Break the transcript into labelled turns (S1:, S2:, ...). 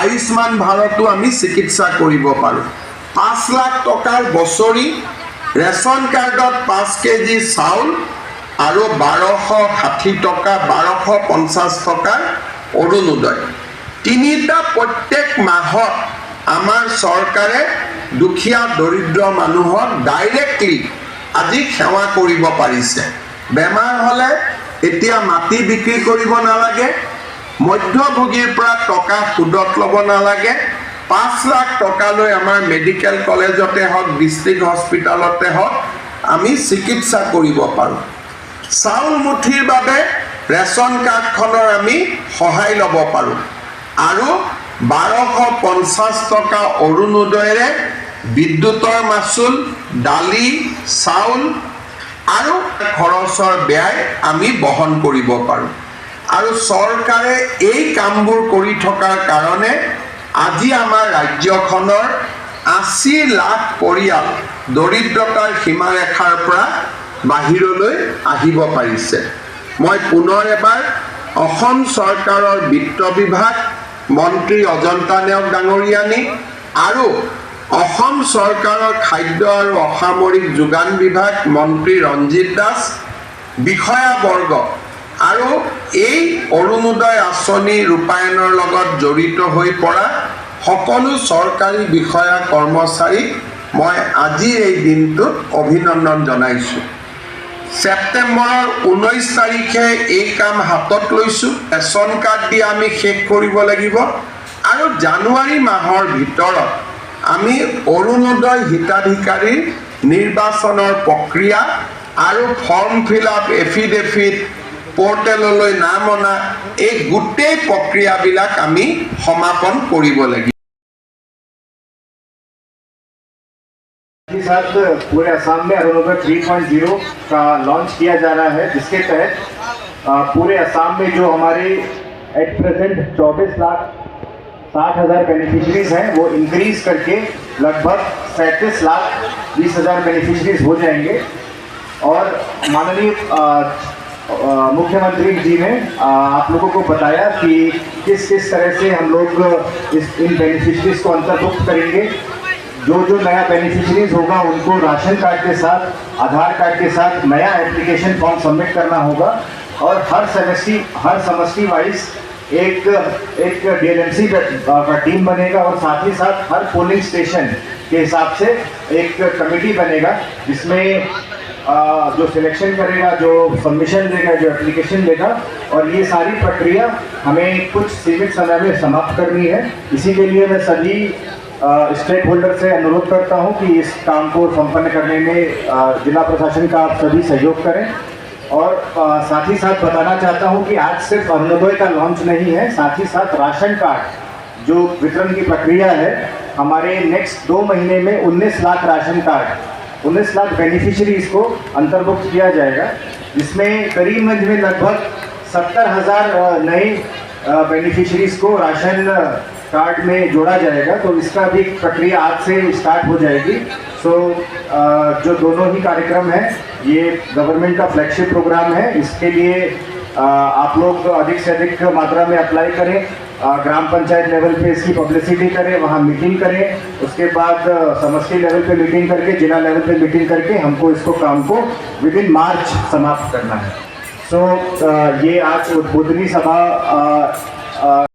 S1: আয়ুষ্মান ভাৰতো আমি চিকিৎসা কৰিব পাৰোঁ। পাঁচ লাখ টকাৰ বছৰি ৰেচন কাৰ্ডত পাঁচ কেজি চাউল আৰু বাৰশ ষাঠি টকা, বাৰশ পঞ্চাছ টকাৰ অৰুণোদয়। তিনিটা প্ৰত্যেক মাহত আমাৰ চৰকাৰে দুখীয়া, দৰিদ্ৰ মানুহক ডাইৰেক্টলি আজি সেৱা কৰিব পাৰিছে। বেমাৰ হ'লে এতিয়া মাটি বিক্ৰী কৰিব নালাগে। মধ্যভোগীৰ পৰা টকা সুদত ল'ব নালাগে। পাঁচ লাখ টকালৈ আমাৰ মেডিকেল কলেজতে হওক ডিষ্ট্ৰিক্ট হস্পিটেলতে হওক, আমি চিকিৎসা কৰিব পাৰোঁ। চাউল মুঠিৰ বাবে ৰেচন কাৰ্ডখনৰ আমি সহায় ল'ব পাৰোঁ। আৰু বাৰশ পঞ্চাছ টকা অৰুণোদয়েৰে বিদ্যুতৰ মাচুল, দালি, চাউল আৰু খৰচৰ ব্যয় আমি বহন কৰিব পাৰোঁ। আৰু চৰকাৰে এই কামবোৰ কৰি থকাৰ কাৰণে আজি আমাৰ ৰাজ্যখনৰ আশী লাখ পৰিয়াল দৰিদ্ৰতাৰ সীমাৰেখাৰ পৰা বাহিৰলৈ আহিব পাৰিছে। মই পুনৰ এবাৰ অসম চৰকাৰৰ বিত্ত বিভাগ মন্ত্ৰী অজন্তা নেওগ ডাঙৰীয়ানী আৰু অসম চৰকাৰৰ খাদ্য আৰু অসামৰিক যোগান বিভাগ মন্ত্ৰী ৰঞ্জিত দাস বিষয়াবৰ্গ আৰু এই অৰুণোদয় আঁচনি ৰূপায়ণৰ লগত জড়িত হৈ পৰা সকলো চৰকাৰী বিষয়া কৰ্মচাৰীক মই আজিৰ এই দিনটোত অভিনন্দন জনাইছোঁ। ছেপ্টেম্বৰৰ ঊনৈছ তাৰিখে এই কাম হাতত লৈছোঁ। ৰেচন কাৰ্ড দি আমি শেষ কৰিব লাগিব। আৰু জানুৱাৰী মাহৰ ভিতৰত আমি অৰুণোদয় হিতাধিকাৰীৰ নিৰ্বাচনৰ প্ৰক্ৰিয়া আৰু ফৰ্ম ফিল আপ এফিডেফিট পৰ্টেললৈ নাম অনা এই গোটেই প্ৰক্ৰিয়াবিলাক আমি সমাপন কৰিব লাগিব
S2: के साथ पूरे असम में अरुणोदय 3.0 का लॉन्च किया जा रहा है जिसके तहत अ, पूरे असम में जो हमारे एट प्रेजेंट 24 लाख साठ हज़ार बेनिफिशरीज हैं वो इंक्रीज करके लगभग सैंतीस लाख बीस हज़ार बेनिफिशरीज हो जाएंगे और माननीय अ, अ, मुख्यमंत्री जी ने आप लोगों को बताया कि किस किस तरह से हम लोग इस, इन बेनिफिशरीज को अंतर्भुक्त करेंगे। जो जो नया बेनिफिशरीज होगा, उनको राशन कार्ड के साथ, आधार कार्ड के साथ नया एप्लीकेशन फॉर्म सबमिट करना होगा। और हर समस्ती हर समष्टि वाइज एक एक डीएलएमसी का टीम बनेगा और साथ ही साथ हर पोलिंग स्टेशन के हिसाब से एक कमेटी बनेगा, जिसमें अ, जो सिलेक्शन करेगा जो सबमिशन देगा जो एप्लीकेशन देगा और ये सारी प्रक्रिया हमें कुछ सीमित समय में समाप्त करनी है। इसी के लिए मैं सभी स्टेक होल्डर से अनुरोध करता हूँ कि इस काम को संपन्न करने में अ, जिला प्रशासन का आप सभी सहयोग करें। और अ, साथ ही साथ बताना चाहता हूँ कि आज सिर्फ़ अरुणोदय का लॉन्च नहीं है साथ ही साथ राशन कार्ड जो वितरण की प्रक्रिया है हमारे नेक्स्ट दो महीने में 19 lakh ration card 19 lakh beneficiaries को अंतर्भुक्त किया जाएगा। जिसमें करीबगंज में लगभग सत्तर हज़ार नए बेनिफिशरीज को राशन कार्ड में जोड़ा जाएगा। तो इसका भी प्रक्रिया आज से स्टार्ट हो जाएगी। सो जो दोनों ही कार्यक्रम है, ये गवर्नमेंट का फ्लैगशिप प्रोग्राम है। इसके लिए आप लोग अधिक से अधिक मात्रा में अप्लाई करें। ग्राम पंचायत लेवल पे इसकी पब्लिसिटी करें वहाँ मीटिंग करें उसके बाद समस्ती लेवल पे मीटिंग करके जिला लेवल पे मीटिंग करके हमको इसको काम को विद इन मार्च समाप्त करना है। सो so, ये आज उद्बोधनी सभा